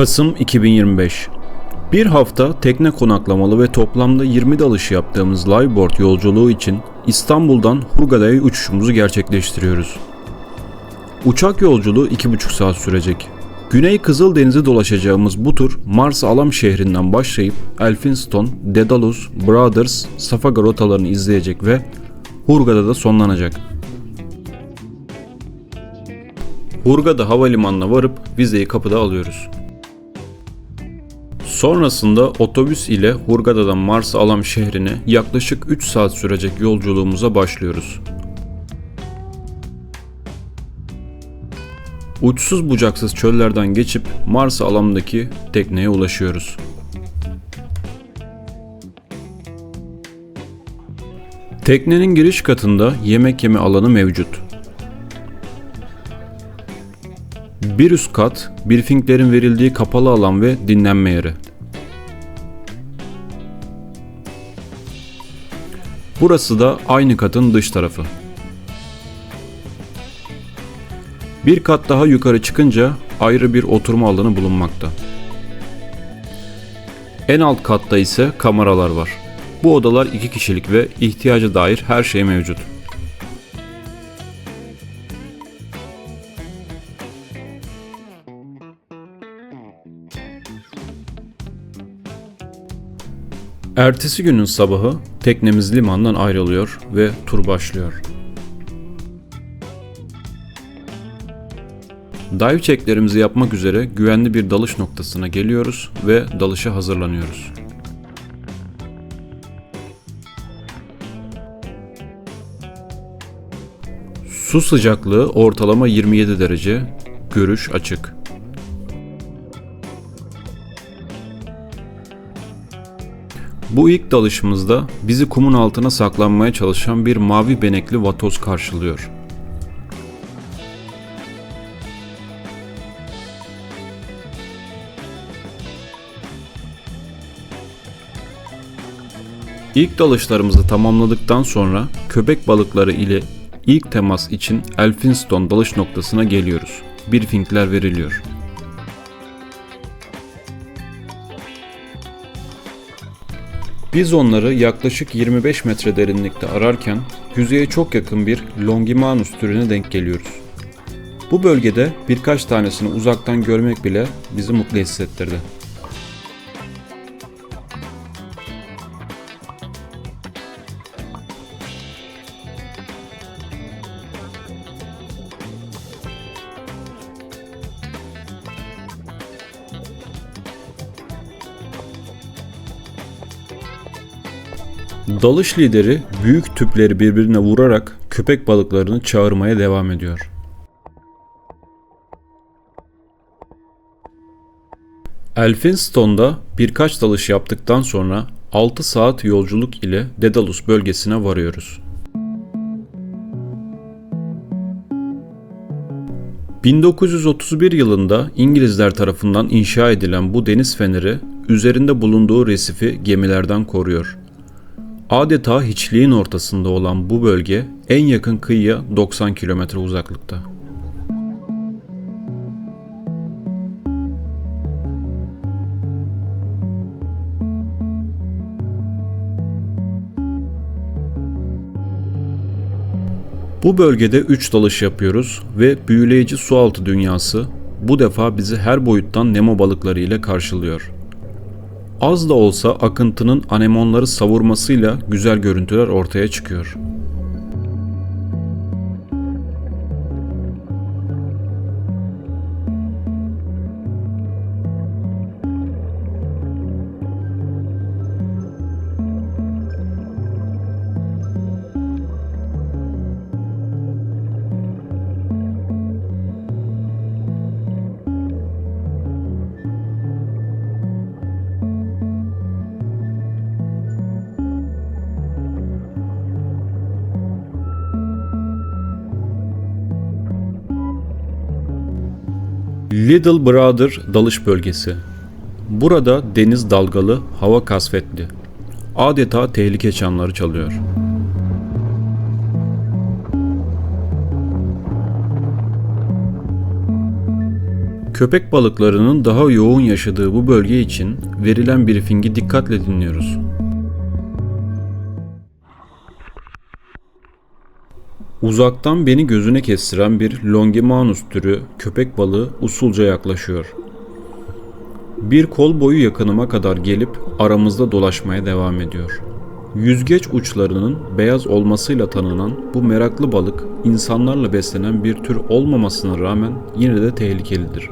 Kasım 2025 Bir hafta tekne konaklamalı ve toplamda 20 dalış yaptığımız liveboard yolculuğu için İstanbul'dan Hurghada'ya uçuşumuzu gerçekleştiriyoruz. Uçak yolculuğu 2,5 saat sürecek. Güney Kızıldeniz'i dolaşacağımız bu tur Mars Alam şehrinden başlayıp Elphinstone, Daedalus, Brothers, Safaga rotalarını izleyecek ve Hurghada'da sonlanacak. Hurghada havalimanına varıp vizeyi kapıda alıyoruz. Sonrasında otobüs ile Hurghada'dan Mars Alam şehrine yaklaşık 3 saat sürecek yolculuğumuza başlıyoruz. Uçsuz bucaksız çöllerden geçip Mars Alam'daki tekneye ulaşıyoruz. Teknenin giriş katında yemek yeme alanı mevcut. Bir üst kat, briefinglerin verildiği kapalı alan ve dinlenme yeri. Burası da aynı katın dış tarafı. Bir kat daha yukarı çıkınca ayrı bir oturma alanı bulunmakta. En alt katta ise kameralar var. Bu odalar iki kişilik ve ihtiyaca dair her şey mevcut. Ertesi günün sabahı teknemiz limandan ayrılıyor ve tur başlıyor. Dive checklerimizi yapmak üzere güvenli bir dalış noktasına geliyoruz ve dalışa hazırlanıyoruz. Su sıcaklığı ortalama 27 derece, görüş açık. Bu ilk dalışımızda bizi kumun altına saklanmaya çalışan bir mavi benekli vatoz karşılıyor. İlk dalışlarımızı tamamladıktan sonra köpek balıkları ile ilk temas için Elphinstone dalış noktasına geliyoruz. Briefingler veriliyor. Biz onları yaklaşık 25 metre derinlikte ararken yüzeye çok yakın bir Longimanus türüne denk geliyoruz. Bu bölgede birkaç tanesini uzaktan görmek bile bizi mutlu hissettirdi. Dalış lideri büyük tüpleri birbirine vurarak köpek balıklarını çağırmaya devam ediyor. Elphinstone'da birkaç dalış yaptıktan sonra 6 saat yolculuk ile Daedalus bölgesine varıyoruz. 1931 yılında İngilizler tarafından inşa edilen bu deniz feneri üzerinde bulunduğu resifi gemilerden koruyor. Adeta hiçliğin ortasında olan bu bölge en yakın kıyıya 90 kilometre uzaklıkta. Bu bölgede 3 dalış yapıyoruz ve büyüleyici sualtı dünyası bu defa bizi her boyuttan Nemo balıkları ile karşılıyor. Az da olsa akıntının anemonları savurmasıyla güzel görüntüler ortaya çıkıyor. Little Brother dalış bölgesi. Burada deniz dalgalı, hava kasvetli. Adeta tehlike çanları çalıyor. Köpek balıklarının daha yoğun yaşadığı bu bölge için verilen briefingi dikkatle dinliyoruz. Uzaktan beni gözüne kestiren bir Longimanus türü köpek balığı usulca yaklaşıyor. Bir kol boyu yakınıma kadar gelip aramızda dolaşmaya devam ediyor. Yüzgeç uçlarının beyaz olmasıyla tanınan bu meraklı balık insanlarla beslenen bir tür olmamasına rağmen yine de tehlikelidir.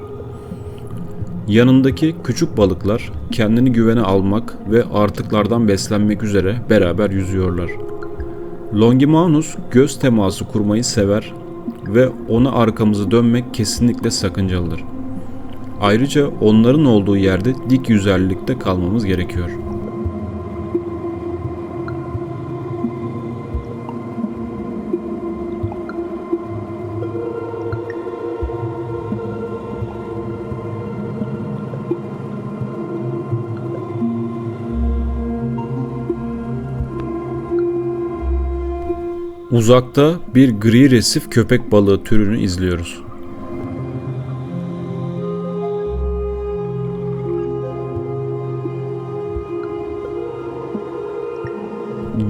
Yanındaki küçük balıklar kendini güvene almak ve artıklardan beslenmek üzere beraber yüzüyorlar. Longimanus göz teması kurmayı sever ve ona arkamızı dönmek kesinlikle sakıncalıdır. Ayrıca onların olduğu yerde dik yüzerlilikte kalmamız gerekiyor. Uzakta bir gri resif köpek balığı türünü izliyoruz.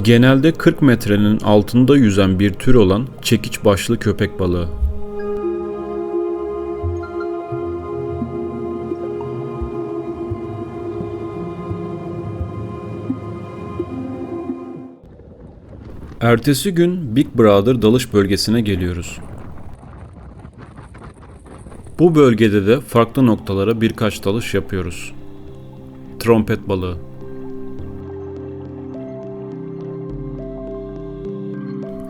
Genelde 40 metrenin altında yüzen bir tür olan çekiç başlı köpek balığı. Ertesi gün Big Brother dalış bölgesine geliyoruz. Bu bölgede de farklı noktalara birkaç dalış yapıyoruz. Trompet balığı.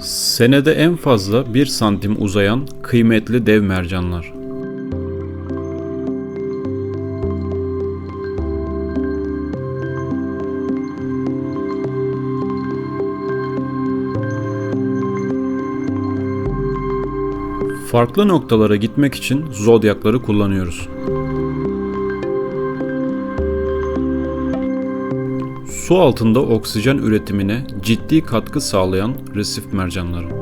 Senede en fazla 1 santim uzayan kıymetli dev mercanlar. Farklı noktalara gitmek için zodyakları kullanıyoruz. Su altında oksijen üretimine ciddi katkı sağlayan resif mercanları.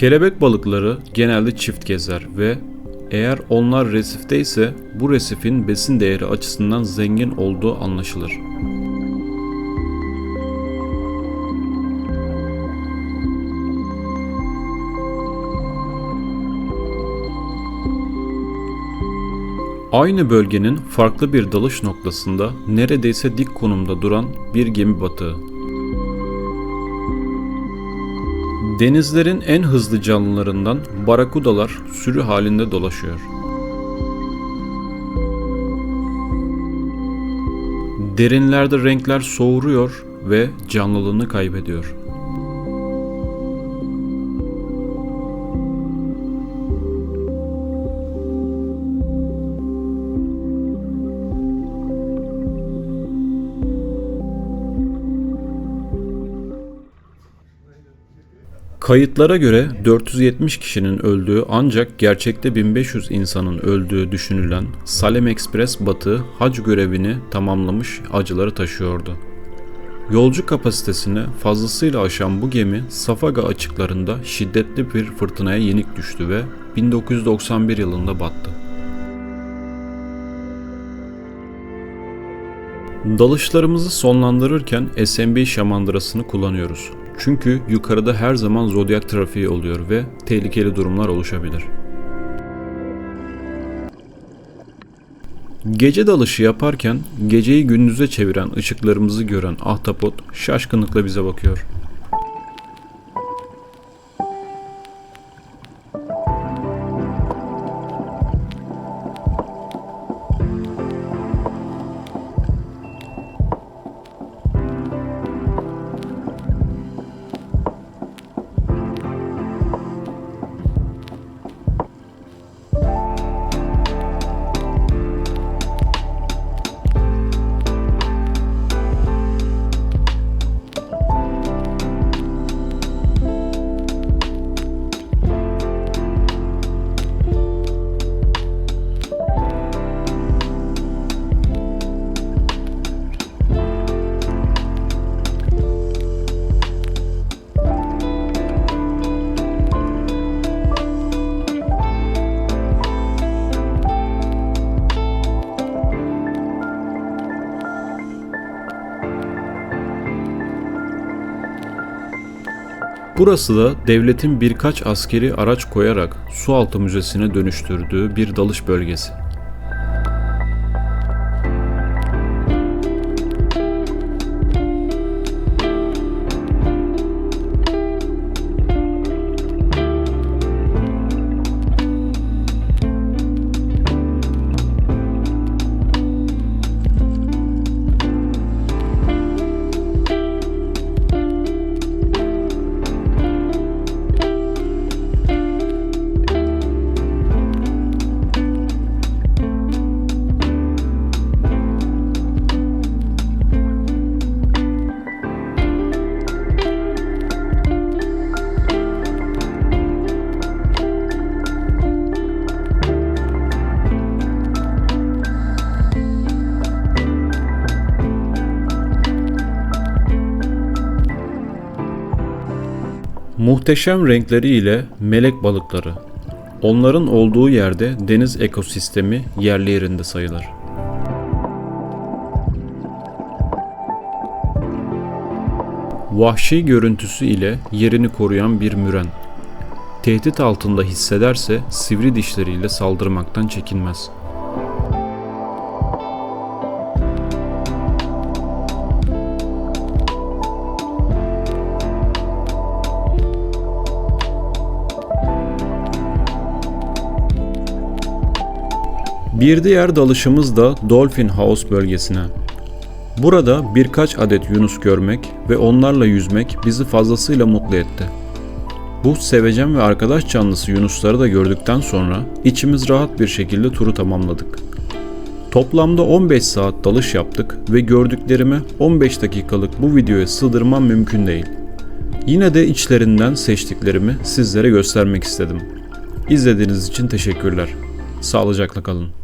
Kelebek balıkları genelde çift gezer ve eğer onlar resifte ise bu resifin besin değeri açısından zengin olduğu anlaşılır. Aynı bölgenin farklı bir dalış noktasında neredeyse dik konumda duran bir gemi batığı. Denizlerin en hızlı canlılarından barakudalar sürü halinde dolaşıyor. Derinlerde renkler soğuruyor ve canlılığını kaybediyor. Kayıtlara göre 470 kişinin öldüğü ancak gerçekte 1500 insanın öldüğü düşünülen Salem Express batığı hac görevini tamamlamış acıları taşıyordu. Yolcu kapasitesini fazlasıyla aşan bu gemi Safaga açıklarında şiddetli bir fırtınaya yenik düştü ve 1991 yılında battı. Dalışlarımızı sonlandırırken SMB şamandırasını kullanıyoruz. Çünkü yukarıda her zaman zodyak trafiği oluyor ve tehlikeli durumlar oluşabilir. Gece dalışı yaparken geceyi gündüze çeviren ışıklarımızı gören ahtapot şaşkınlıkla bize bakıyor. Burası da devletin birkaç askeri araç koyarak sualtı müzesine dönüştürdüğü bir dalış bölgesi. Muhteşem renkleriyle melek balıkları. Onların olduğu yerde deniz ekosistemi yerli yerinde sayılır. Vahşi görüntüsü ile yerini koruyan bir müren. Tehdit altında hissederse sivri dişleriyle saldırmaktan çekinmez. Bir diğer dalışımız da Dolphin House bölgesine. Burada birkaç adet yunus görmek ve onlarla yüzmek bizi fazlasıyla mutlu etti. Bu sevecen ve arkadaş canlısı yunusları da gördükten sonra içimiz rahat bir şekilde turu tamamladık. Toplamda 15 saat dalış yaptık ve gördüklerimi 15 dakikalık bu videoya sığdırmam mümkün değil. Yine de içlerinden seçtiklerimi sizlere göstermek istedim. İzlediğiniz için teşekkürler. Sağlıcakla kalın.